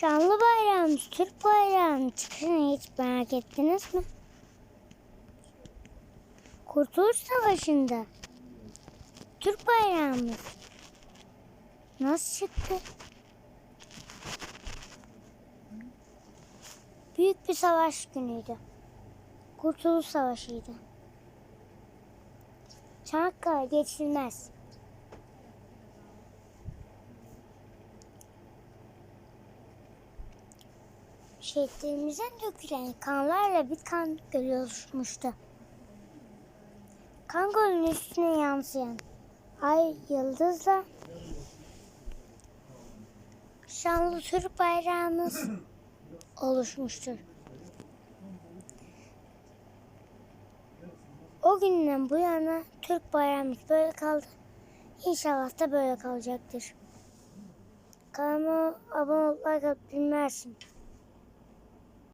Şanlı bayrağımız, Türk bayrağının çıkışını hiç merak ettiniz mi? Kurtuluş Savaşı'nda Türk bayrağımız nasıl çıktı? Büyük bir savaş günüydü. Kurtuluş Savaşı'ydı. Çanakkale geçilmez. Şehitlerimizden dökülen kanlarla bir kan gölü oluşmuştu. Kan gölünün üstüne yansıyan ay yıldızla şanlı Türk bayrağımız oluşmuştur. O günden bu yana Türk bayrağımız böyle kaldı. İnşallah da böyle kalacaktır. Kanalıma abone olmayı bilmezsin.